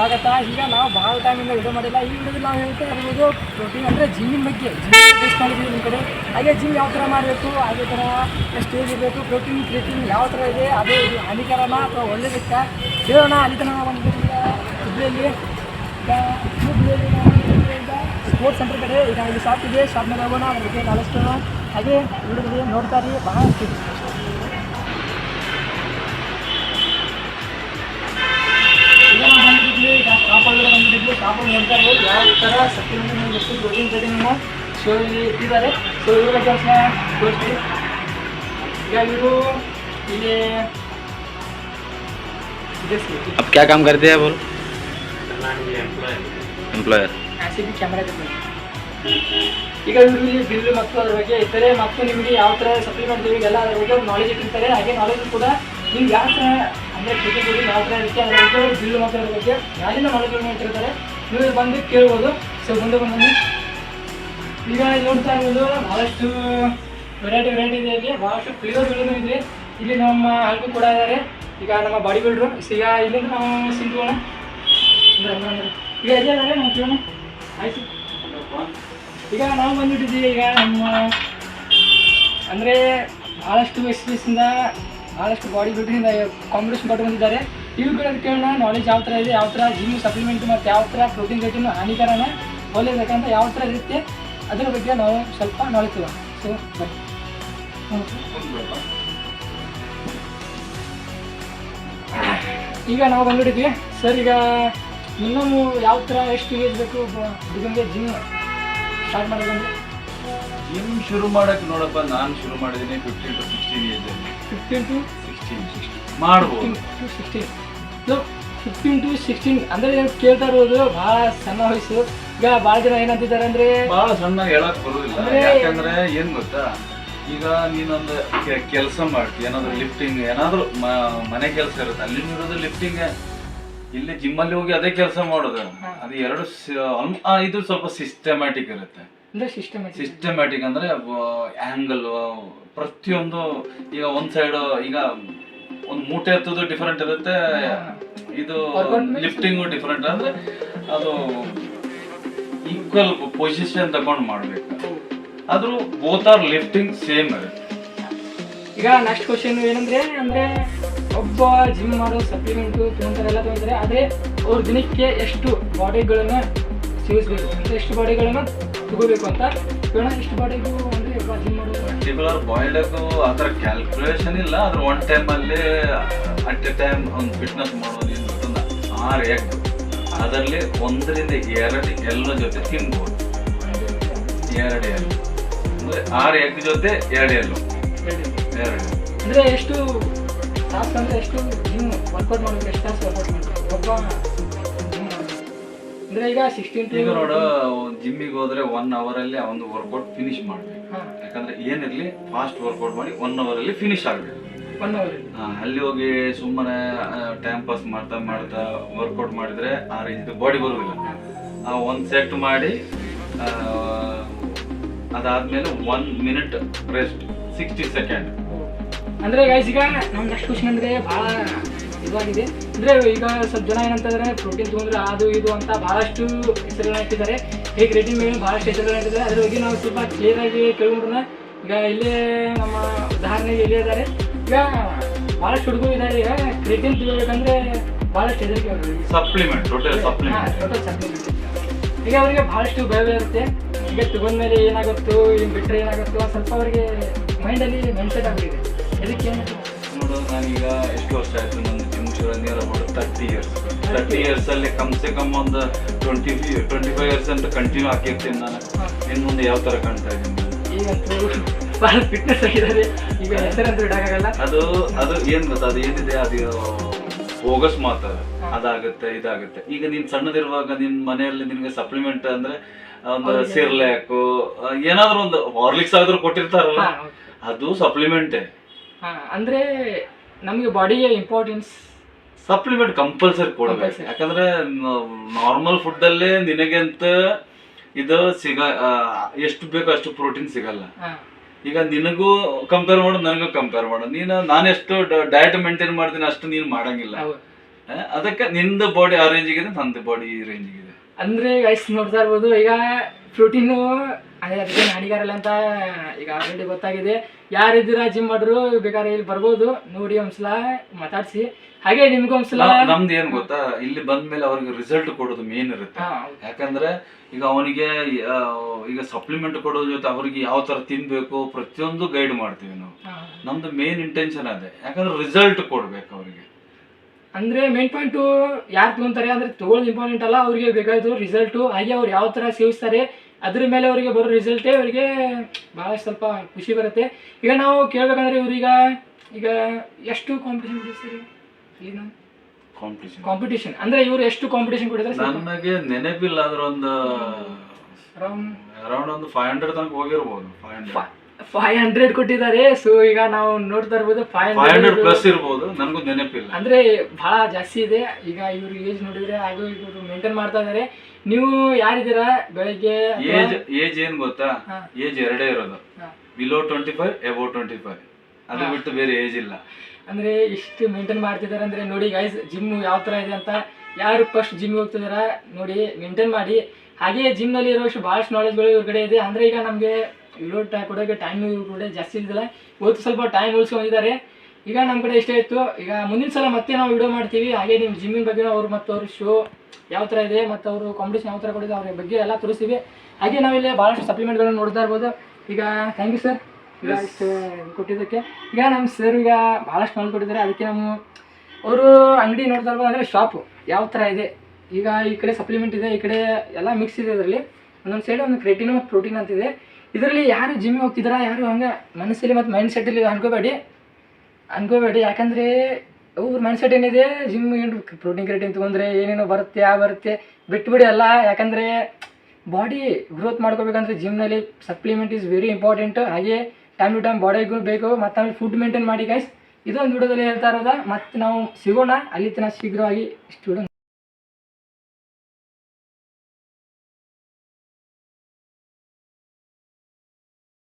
ಸ್ವಾಗತ. ಈಗ ನಾವು ಭಾಳ ಟೈಮಿಂದ ವಿಡಿಯೋ ಮಾಡಿಲ್ಲ. ಈ ವಿಡಿಯೋದಲ್ಲಿ ನಾವು ಹೇಳ್ತಾ ಇರ್ಬೋದು ಪ್ರೋಟೀನ್ ಅಂದರೆ ಜಿಮ್ಮಿನ ಬಗ್ಗೆ. ಜಿಮ್ ನಿಮ್ಮ ಕಡೆ. ಹಾಗೆ ಜಿಮ್ ಯಾವ ಥರ ಮಾಡಬೇಕು ಅದೇ ಥರ ಸ್ಟೇಜ್ ಇರಬೇಕು ಪ್ರೋಟೀನ್ ಕ್ರಿಟೀನ್ ಯಾವ ಥರ ಇದೆ, ಅದು ಇದು ಹಾನಿಕರನ ಅಥವಾ ಒಳ್ಳೇದಕ್ಕ ಹೇಳೋಣ ಅಲ್ಲಿ ತನಕ ಒಂದು ನಾವು ಸ್ಪೋರ್ಟ್ಸ್ ಸೆಂಟರ್ ಕಡೆ ಈಗ ಇಲ್ಲಿ ಶಾಪ್ ಇದೆ. ಶಾಪ್ನಾಗ ಹೋಗೋಣ. ಅದ್ರ ಬಗ್ಗೆ ಹಾಗೆ ವಿಡಿಯೋದಲ್ಲಿ ನೋಡ್ತಾರೆ ಭಾಳ ಈಗ ಶಾಪ್ ಒಳಗಡೆ ಬಂದಿದ್ವಿ ಶಾಪ್ ಒಳಗೆ ನೋಡ್ತಾ ಇರ್ಬೋದು ಯಾವ ಥರ ಸಪ್ಲಿಮೆಂಟ್ ಎಷ್ಟು ಪ್ರೋಟೀನ್ ಪ್ರೋಟೀನ್ ಶೋ ಇಲ್ಲಿ ಇಟ್ಟಿದ್ದಾರೆ ಸೊ ಇವ್ರ ಕೆಲಸ ತೋರಿಸ್ತೀವಿ ಈಗ ಇವರು ಇಲ್ಲಿ ಇದೆ ಸಿ- अब क्या काम करते हैं बोल एम्प्लॉयर ಸಿ ಬಿ ಕ್ಯಾಮ್ರಾ ಇದೆ ಈಗ ಇವರು ಇಲ್ಲಿ ಬಿಲ್ ಮತ್ತು ಅದ್ರ ಬಗ್ಗೆ ಇರ್ತಾರೆ ಮತ್ತು ನಿಮಗೆ ಯಾವ ಥರ ಸಪ್ಲಿಮೆಂಟ್ ಎಲ್ಲ ಅದ್ರ ಬಗ್ಗೆ ನಾಲೆಜ್ ಇಟ್ಟಿರ್ತಾರೆ ಹಾಗೆ ನಾಲೆಜ್ ಕೂಡ ನಿಮ್ಗೆ ಯಾವ ಥರ ಅಂದರೆ ಕ್ರಿಕೆಟ್ ಮಾತ್ರ ಇರುತ್ತೆ ಅದ್ರ ಬಗ್ಗೆ ಬಿಲ್ ಮಾತ್ರ ಬಗ್ಗೆ ಯಾರಿಂದ ನಾಲೆಜ್ ಇಟ್ಟಿರ್ತಾರೆ ನೀವು ಬಂದು ಕೇಳ್ಬೋದು. ಸೊ ಮುಂದೆ ಬಂದು ಈಗ ನೋಡ್ತಾ ಇರ್ಬೋದು, ಬಹಳಷ್ಟು ವೆರೈಟಿ ವೆರೈಟಿ ಇದೆ ಇಲ್ಲಿ. ಬಹಳಷ್ಟು ಪ್ಲೇಯರ್ಗಳು ಇದೆ. ಇಲ್ಲಿ ನಮ್ಮ ಹಲ್ಕು ಕೂಡ ಇದ್ದಾರೆ ಈಗ ನಮ್ಮ ಬಾಡಿ ಬಿಲ್ಡ್ರು ಈಗ ಇಲ್ಲಿ ನಾವು ಅಂದ್ರೆ. ಈಗ ಎಲ್ಲ ಇದ್ದಾರೆ ನಾವು ಕೇಳೋಣ. ಆಯ್ತು. ಈಗ ನಾವು ಬಂದ್ಬಿಟ್ಟಿದ್ದೀವಿ. ಈಗ ನಮ್ಮ ಅಂದರೆ ಭಾಳಷ್ಟು ಎಕ್ಸ್ಪೀರಿಯನ್ಸಿಂದ ಭಾಳಷ್ಟು ಬಾಡಿ ಬಿಲ್ಡಿಂಗ್ ಕಾಂಪಿಟೇಷನ್ ಕೊಟ್ಟು ಬಂದಿದ್ದಾರೆ. ಇವ್ರು ಕೂಡ ಕೇಳೋಣ ನಾಲೆಜ್ ಯಾವ ಥರ ಇದೆ, ಯಾವ ಥರ ಜಿಮ್ ಸಪ್ಲಿಮೆಂಟ್ ಮತ್ತು ಯಾವ ಥರ ಪ್ರೋಟೀನ್ ರೇಟಿನ ಹಾನಿಕರನ ಒಳ್ಳೆಯಬೇಕಂತ ಯಾವ ಥರ ಇರುತ್ತೆ, ಅದರ ಬಗ್ಗೆ ನಾವು ಸ್ವಲ್ಪ ನಾಲೆಜ್ ಸೊ ಬನ್ನಿ ಈಗ ನಾವು ಬಂದ್ಬಿಟ್ಟಿದ್ವಿ. ಸರ್, ಈಗ ಮಿನಿಮಮ್ ಯಾವ ಥರ, ಎಷ್ಟು ಏಜ್ ಬೇಕು ಹುಡುಗಂಗೆ ಜಿಮ್ ಸ್ಟಾರ್ಟ್ ಮಾಡೋದಂದ್ರೆ ಜಿಮ್ ಶುರು ಮಾಡೋಕ್ಕೆ ನೋಡಪ್ಪ, ನಾನು ಶುರು ಮಾಡಿದ್ದೀನಿ ಫಿಫ್ಟೀನ್ ಟು ಸಿಕ್ಸ್ಟೀನ್ ಏಜ್ ಅಲ್ಲಿ. ಫಿಫ್ಟೀನ್ ಟು ಸಿಕ್ಸ್ಟೀನ್ ಮಾಡ್ಬೋದು to sixteen so fifteen to sixteen ಅಂದ್ರೆ ನೀವು ಕೇಳ್ತಾ ಇರೋದು? ಭಾಳ ಸಣ್ಣ ವಯಸ್ಸು. ಈಗ ಬಹಳ ಜನ ಏನಂತಿದ್ದಾರೆ ಅಂದ್ರೆ? ಬಹಳ ಸಣ್ಣ ಹೇಳಕ್ ಬರುದಿಲ್ಲ. ಯಾಕಂದ್ರೆ ಏನ್ ಗೊತ್ತಾ? ಈಗ ನೀನೊಂದು ಕೆಲಸ ಮಾಡ್ತಿ ಏನಾದ್ರು ಲಿಫ್ಟಿಂಗ್ ಏನಾದ್ರು ಮನೆ ಕೆಲಸ ಇರುತ್ತೆ. ಅಲ್ಲಿ ಇರೋದು ಲಿಫ್ಟಿಂಗ್ ಇಲ್ಲಿ ಜಿಮ್ ಅಲ್ಲಿ ಹೋಗಿ ಅದೇ ಕೆಲಸ ಮಾಡೋದು. ಅದು ಎರಡು ಇದು ಸ್ವಲ್ಪ ಸಿಸ್ಟಮ್ಯಾಟಿಕ್ ಇರುತ್ತೆ. ಅಂದರೆ ಸಿಸ್ಟಮ್ಯಾಟಿಕ್ ಸಿಸ್ಟಮ್ಯಾಟಿಕ್ ಅಂದ್ರೆ ಆಂಗಲ್ ಪ್ರತಿಯೊಂದು ಈಗ ಒಂದ್ ಸೈಡ್ ಈಗ ಒಂದ್ ಮೂಟೆ ಎತ್ತೋದು ಡಿಫರೆಂಟ್ ಇರುತ್ತೆ. ಇದು ಲಿಫ್ಟಿಂಗ್ ಡಿಫರೆಂಟ್ ಅಂದ್ರೆ ಅದು ಈಕ್ವಲ್ ಪೊಸಿಷನ್ ತಗೊಂಡು ಮಾಡ್ಬೇಕು. ಆದ್ರೂ ಬೋತ್ ಆರ್ ಲಿಫ್ಟಿಂಗ್ ಸೇಮ್ ಇರುತ್ತೆ. ಈಗ ನೆಕ್ಸ್ಟ್ ಕ್ವಶನ್ ಏನಂದ್ರೆ ಅಂದ್ರೆ ಒಬ್ಬ ಜಿಮ್ ಮಾಡೋ ಸಪ್ಲಿಮೆಂಟ್ ಎಲ್ಲ ತೊಗೊಂತಾರೆ ಆದರೆ ಅವ್ರ ದಿನಕ್ಕೆ ಎಷ್ಟು ಬಾಡಿಗಳನ್ನ ಸೇವಿಸ್ಬೇಕು? ಎಷ್ಟು ಬಾಡಿಗಳನ್ನ ತಗೋಬೇಕು ಅಂತ. ಕೇಳೋಣ ಎಷ್ಟು ಬಾಡಿಗೂ ಅಂದ್ರೆ ಜಿಮ್ ಮಾಡೋದು? ಪರ್ಟಿಕ್ಯುಲರ್ ಆ ಥರ ಕ್ಯಾಲ್ಕುಲೇಷನ್ ಇಲ್ಲ. ಆದ್ರೆ ಒನ್ ಟೈಮ್ ಅಲ್ಲಿ ಅಟ್ ಎ ಟೈಮ್ ಒಂದು ಫಿಟ್ನೆಸ್ ಮಾಡೋದು ಏನು ಆ ಆರು ಎಗ್ ಅದರಲ್ಲಿ ಒಂದರಿಂದ ಎರಡು ಎಲ್ಲ ಜೊತೆ ತಿನ್ಬೋದು. ಎರಡು ಎಲ್ ಅಂದ್ರೆ ಆರು ಎಗ್ ಜೊತೆ ಎರಡು ಎಲ್ಲು ಎರಡು ಅಂದ್ರೆ ಎಷ್ಟು ತಾಸು ಅಂದ್ರೆ ಎಷ್ಟು ಜಿಮ್ ವರ್ಕೌಟ್ ಮಾಡ್ಬೇಕು ಎಷ್ಟು ತಾಸು ವರ್ಕೌಟ್ ಮಾಡ್ಬೇಕು ಒಬ್ಬ ಮಾಡೋದು. ಅಂದ್ರೆ ಈಗ ಸಿಕ್ಸ್ಟೀನ್ ಈಗ ನೋಡು ಜಿಮ್ಮಿಗೆ ಹೋದ್ರೆ ಒನ್ ಅವರ್ ಅಲ್ಲಿ ಒಂದು ವರ್ಕೌಟ್ ಫಿನಿಶ್ ಮಾಡ್ಬೇಕು. ಯಾಕಂದ್ರೆ ಏನಿರ್ಲಿ ಫಾಸ್ಟ್ ವರ್ಕೌಟ್ ಮಾಡಿ ಒನ್ ಅವರ್ ಅಲ್ಲಿ ಫಿನಿಶ್ ಆಗ್ಬೇಕು. ಒನ್ ಅವರ್ ಆ, ಅಲ್ಲಿ ಹೋಗಿ ಸುಮ್ಮನೆ ಟೈಮ್ ಪಾಸ್ ಮಾಡ್ತಾ ಮಾಡ್ತಾ ವರ್ಕೌಟ್ ಮಾಡಿದ್ರೆ ಆ ರೀತಿ ಬಾಡಿ ಬರುವುದಿಲ್ಲ ಆ ಒಂದು ಸೆಟ್ ಮಾಡಿ ಅದಾದ್ಮೇಲೆ one minute rest sixty second ಅಂದ್ರೆ ಈಗ ನಮ್ಮ ನೆಕ್ಸ್ಟ್ ಕ್ವಶನ್ ಅಂದ್ರೆ ಭಾಳ ಇದಾಗಿದೆ. ಅಂದ್ರೆ ಈಗ ಸ್ವಲ್ಪ ಜನ ಏನಂತಂದ್ರೆ ಪ್ರೋಟೀನ್ ತಗೊಂಡ್ರೆ ಅದು ಇದು ಅಂತ ಬಹಳಷ್ಟು ಹೆಸರುಗಳನ್ನ ಹಾಕಿದ್ದಾರೆ ಈಗ ರೆಡಿ ಮೇಲೆ ಬಹಳಷ್ಟು ಹೆಸರುಗಳನ್ನ ಹಾಕಿದ್ದಾರೆ ಅದ್ರ ಬಗ್ಗೆ ನಾವು ಸ್ವಲ್ಪ ಕ್ಲಿಯರ್ ಆಗಿ ಕೇಳ್ಕೊಂಡ್ರೆ ಈಗ ಇಲ್ಲೇ ನಮ್ಮ ಉದಾಹರಣೆಗೆ ಇಲ್ಲೇ ಇದ್ದಾರೆ. ಈಗ ಬಹಳಷ್ಟು ಹುಡುಗರು ಇದ್ದಾರೆ. ಈಗ ಕ್ರೀಟಿನ್ ತಗೋಬೇಕಂದ್ರೆ ಬಹಳಷ್ಟು ಹೆದರಿಕೆ supplement total supplement total supplement ಈಗ ಅವರಿಗೆ ಬಹಳಷ್ಟು ಭಯ ಇರುತ್ತೆ. ಈಗ ತಗೊಂಡ್ಮೇಲೆ ಏನಾಗುತ್ತೋ ಹಿಂಗೆ ಬಿಟ್ಟರೆ ಏನಾಗುತ್ತೋ ಸ್ವಲ್ಪ ಅವರಿಗೆ ಮೈಂಡಲ್ಲಿ ಮೆನ್ಸೆಟ್ ಆಗಿದೆ ಅದಕ್ಕೆ ಏನು ನೋಡು ನಾನೀಗ ಎಷ್ಟು ವರ್ಷ ಆಯ್ತು ತರ್ಟಿ ಇಯರ್ಸ್ ತರ್ಟಿ ಇಯರ್ಸ್ ಅಲ್ಲಿ ಕಮ್ ಸೆ ಕಮ್ ಒಂದು ಟ್ವೆಂಟಿ ಟ್ವೆಂಟಿ ಫೈವ್ ಇಯರ್ಸ್ ಅಂತ ಕಂಟಿನ್ಯೂ ಹಾಕಿರ್ತೀನಿ ನಾನು. ಇನ್ನು ಮುಂದೆ ಯಾವ ತರ ಕಾಣ್ತಾ ಇದ್ದೀನಿ ಫಿಟ್ನೆಸ್ ಆಗಿದ್ದಾರೆ. ಈಗ ಹೆಸರಂತೂ ಇಡೋಕ್ಕಾಗಲ್ಲ ಅದು ಅದು ಏನ್ ಗೊತ್ತಾ? ಅದು ಏನಿದೆ? ಅದು ಹೋಗಸ್ ಮಾತ್ರ. ಅದಾಗುತ್ತೆ ಇದಾಗುತ್ತೆ. ಈಗ ನೀನ್ ಸಣ್ಣದಿರುವಾಗ ನಿನ್ ಮನೆಯಲ್ಲಿ ನಿನ್ಗೆ ಸಪ್ಲಿಮೆಂಟ್ ಅಂದ್ರೆ ಒಂದು ಸಿರ್ಲ್ಯಾಕು ಏನಾದ್ರೂ ಒಂದು ಹಾರ್ಲಿಕ್ಸ್ ಆದ್ರೂ ಕೊಟ್ಟಿರ್ತಾರಲ್ಲ. ಅದು ಸಪ್ಲಿಮೆಂಟೇ ಅಂದ್ರೆ ನಮಗೆ ಬಾಡಿಗೆ ಇಂಪಾರ್ಟೆನ್ಸ್ ಸಪ್ಲಿಮೆಂಟ್ ಕಂಪಲ್ಸರಿ ಕೊಡಬೇಕು. ಯಾಕಂದ್ರೆ ನಾರ್ಮಲ್ ಫುಡ್ ಅಲ್ಲೇ ನಿನಗೆ ಅಂತ ಇದು ಸಿಗ ಎಷ್ಟು ಬೇಕೋ ಅಷ್ಟು ಪ್ರೋಟೀನ್ ಸಿಗಲ್ಲ. ಈಗ ನಿನಗೂ ಕಂಪೇರ್ ಮಾಡು ನನಗೂ ಕಂಪೇರ್ ಮಾಡು. ನೀನು ನಾನೆಷ್ಟು ಡಯಟ್ ಮೇಂಟೈನ್ ಮಾಡ್ತೀನಿ ಅಷ್ಟು ನೀನು ಮಾಡಂಗಿಲ್ಲ. ಅದಕ್ಕೆ ನಿಂದ ಬಾಡಿ ಆ ರೇಂಜಿಗಿದೆ ನಂದು ಬಾಡಿ ಈ ರೇಂಜಿಗಿದೆ ಅಂದ್ರೆ ಗೈಸ್ ನೋಡ್ತಾ ಇರ್ಬೋದು ಈಗ ಪ್ರೋಟೀನು ಅದಕ್ಕೆ ನಾಡಿಗಾರಲ್ಲ ಅಂತ ಈಗ ಆಲ್ರೆಡಿ ಗೊತ್ತಾಗಿದೆ. ಯಾರಿದ್ದೀರಾ ಜಿಮ್ ಮಾಡ್ರು ಬೇಕಾದ್ರೆ ಇಲ್ಲಿ ಬರ್ಬೋದು. ನೋಡಿ ಒಂದ್ಸಲ ಮಾತಾಡ್ಸಿ. ಹಾಗೆ ನಿಮ್ಗೆ ಒಂದ್ಸಲ ನಮ್ದು ಏನ್ ಗೊತ್ತಾ? ಇಲ್ಲಿ ಬಂದ್ಮೇಲೆ ಅವ್ರಿಗೆ ರಿಸಲ್ಟ್ ಕೊಡೋದು ಮೇನ್ ಇರುತ್ತೆ. ಯಾಕಂದ್ರೆ ಈಗ ಅವನಿಗೆ ಈಗ ಸಪ್ಲಿಮೆಂಟ್ ಕೊಡೋ ಜೊತೆ ಅವ್ರಿಗೆ ಯಾವ ತರ ತಿನ್ಬೇಕು ಪ್ರತಿಯೊಂದು ಗೈಡ್ ಮಾಡ್ತೀವಿ ನಾವು. ನಮ್ದು ಮೇನ್ ಇಂಟೆನ್ಷನ್ ಅದೇ. ಯಾಕಂದ್ರೆ ರಿಸಲ್ಟ್ ಕೊಡ್ಬೇಕು ಅವ್ರಿಗೆ. ಅಂದ್ರೆ ಮೇನ್ ಪಾಯಿಂಟ್ ಯಾರು ತಗೊಂತಾರೆ ಅಂದ್ರೆ ತಗೊಳ್ಳೋದು ಇಂಪಾರ್ಟೆಂಟ್ ಅಲ್ಲ. ಅವ್ರಿಗೆ ಬೇಕಾದ್ರು ರಿಸಲ್ಟು ಹಾಗೆ ಅವ್ರು ಯಾವ ತರ ಸೇವಿಸ್ತಾರೆ ಅದ್ರ ಮೇಲೆ ಅವರಿಗೆ ಬರೋ ರಿಸಲ್ಟೇ ಅವರಿಗೆ ಭಾಳ ಸ್ವಲ್ಪ ಖುಷಿ ಬರುತ್ತೆ. ಈಗ ನಾವು ಕೇಳ್ಬೇಕಂದ್ರೆ ಇವ್ರೀಗ ಈಗ ಎಷ್ಟು ಕಾಂಪಿಟೇಷನ್ ಕೊಡಿಸ್ತೀರಿ ಏನು ಕಾಂಪಿಟೇಷನ್ ಕಾಂಪಿಟೇಷನ್ ಅಂದ್ರೆ ಇವರು ಎಷ್ಟು ಕಾಂಪಿಟೇಷನ್ ಕೊಡಿದ್ರೆ ನನಗೆ ನೆನಪಿಲ್ಲ ಅಂದ್ರೆ ಒಂದು ಅರೌಂಡ್ ಅರೌಂಡ್ ಒಂದು ಫೈವ್ ಹಂಡ್ರೆಡ್ ತನಕ ಹೋಗಿರ್ಬೋದು ಫೈವ್ ಹಂಡ್ರೆಡ್ ಫೈವ್ ಹಂಡ್ರೆಡ್ ಕೊಟ್ಟಿದ್ದಾರೆ. ಸೊ ಈಗ ನಾವು ನೋಡ್ತಾ ಇರ್ಬೋದು five five hundred hundred plus ಇರ್ಬೋದು. ನನಗೂ ನೆನಪಿಲ್ಲ. ಅಂದ್ರೆ ಬಹಳ ಜಾಸ್ತಿ ಇದೆ. ಈಗ ಇವ್ರ ಏಜ್ ನೋಡಿದ್ರೆ ಹಾಗೂ ಇವರು ಮೇಂಟೈನ್ ಮಾಡ್ತಾ ಇದ್ದಾರೆ. ನೀವು ಯಾರಿದ್ದೀರಾ ಬೆಳಿಗ್ಗೆ ಅಥವಾ- ಏಜ್ ಏಜ್ ಏನ್ ಗೊತ್ತಾ? ಹಾ. ಏಜ್ ಎರಡೇ ಇರೋದು. ಹಾ. Below twenty five above twenty five ಅದು ಹಾ. ಬಿಟ್ಟು ಬೇರೆ ಏಜ್ ಇಲ್ಲ. ಅಂದ್ರೆ ಇಷ್ಟು ಮೇಂಟೈನ್ ಮಾಡ್ತಿದ್ದಾರೆ ಅಂದ್ರೆ ನೋಡಿ ಗೈಸ್ ಜಿಮ್ ಯಾವ ತರ ಇದೆ ಅಂತ ಯಾರು ಫಸ್ಟ್ ಜಿಮ್ ಹೋಗ್ತಿದಾರ ನೋಡಿ ಮೇಂಟೈನ್ ಮಾಡಿ. ಹಾಗೆ ಜಿಮ್ನಲ್ಲಿ ಇರೋಷ್ಟು ಬಹಳಷ್ಟು ನಾಲೆಜ್ಗಳು ಇವ್ರ ಕಡೆ ಇದೆ. ಅಂದ್ರೆ ಈಗ ನಮಗೆ ವಿಡಿಯೋ ಟೈ ಕೊಡೋಕ್ಕೆ ಟೈಮ್ ಕೂಡ ಜಾಸ್ತಿ ಇದ್ದಿಲ್ಲ ಇವತ್ತು ಸ್ವಲ್ಪ ಟೈಮ್ ಉಳಿಸ್ಕೊಂಡಿದ್ದಾರೆ. ಈಗ ನಮ್ಮ ಕಡೆ ಇಷ್ಟ ಇತ್ತು. ಈಗ ಮುಂದಿನ ಸಲ ಮತ್ತೆ ನಾವು ವಿಡಿಯೋ ಮಾಡ್ತೀವಿ. ಹಾಗೆ ನಿಮ್ಮ ಜಿಮ್ಮಿನ ಬಗ್ಗೆ ಅವ್ರು ಮತ್ತು ಅವ್ರ ಶೋ ಯಾವ ಥರ ಇದೆ ಮತ್ತು ಅವರು ಕಾಂಪಿಟೇಷನ್ ಯಾವ ಥರ ಕೊಡಿದೆ ಅವ್ರ ಬಗ್ಗೆ ಎಲ್ಲ ತೋರಿಸ್ತೀವಿ. ಹಾಗೆ ನಾವಿಲ್ಲಿ ಭಾಳಷ್ಟು ಸಪ್ಲಿಮೆಂಟ್ಗಳನ್ನು ನೋಡ್ತಾ ಇರ್ಬೋದು. ಈಗ ಥ್ಯಾಂಕ್ ಯು ಸರ್ ಈಗ. ಇಷ್ಟು ಕೊಟ್ಟಿದ್ದಕ್ಕೆ. ಈಗ ನಮ್ಮ ಸರ್ ಈಗ ಭಾಳಷ್ಟು ನಾಲ್ ಕೊಟ್ಟಿದ್ದಾರೆ. ಅದಕ್ಕೆ ನಮ್ಮ ಅವರು ಅಂಗಡಿ ನೋಡ್ತಾ ಇರ್ಬೋದು. ಅಂದರೆ ಶಾಪು ಯಾವ ಥರ ಇದೆ. ಈಗ ಈ ಕಡೆ ಸಪ್ಲಿಮೆಂಟ್ ಇದೆ ಈ ಕಡೆ ಎಲ್ಲ ಮಿಕ್ಸ್ ಇದೆ ಅದರಲ್ಲಿ. ಒಂದೊಂದು ಸೈಡ್ ಒಂದು ಕ್ರೆಟಿನ್ ಮತ್ತು ಪ್ರೋಟೀನ್ ಅಂತಿದೆ. ಇದರಲ್ಲಿ ಯಾರು ಜಿಮ್ ಹೋಗ್ತಿದಾರ, ಯಾರು ಹಂಗೆ ಮನಸ್ಸಲ್ಲಿ ಮತ್ತು ಮೈಂಡ್ ಸೆಟ್ಟಲ್ಲಿ ಅನ್ಕೋಬೇಡಿ. ಅನ್ಕೋಬೇಡಿ, ಯಾಕಂದರೆ ಅವ್ರ ಮೈಂಡ್ ಸೆಟ್ ಏನಿದೆ ಜಿಮ್ ಏನು ಪ್ರೋಟೀನ್ ಕ್ರೇಟಿನ್ ತೊಗೊಂಡ್ರೆ ಏನೇನೋ ಬರುತ್ತೆ, ಆ ಬರುತ್ತೆ. ಬಿಟ್ಬಿಡಿ ಅಲ್ಲ, ಯಾಕಂದರೆ ಬಾಡಿ ಗ್ರೋತ್ ಮಾಡ್ಕೋಬೇಕಂದ್ರೆ ಜಿಮ್ನಲ್ಲಿ ಸಪ್ಲಿಮೆಂಟ್ ಈಸ್ ವೆರಿ ಇಂಪಾರ್ಟೆಂಟ್ ಹಾಗೆ ಟೈಮ್ ಟು ಟೈಮ್ ಬಾಡಿಗೂ ಬೇಕು, ಮತ್ತು ಆಮೇಲೆ ಫುಡ್ ಮೇಂಟೈನ್ ಮಾಡಿ ಗೈಸ್ ಇದೊಂದು ವಿಡಿಯೋದಲ್ಲಿ ಹೇಳ್ತಾ ಇರೋದ, ಮತ್ತು ನಾವು ಸಿಗೋಣ, ಅಲ್ಲಿ ತನಕ ಶೀಘ್ರವಾಗಿ ವಿಡಿಯೋ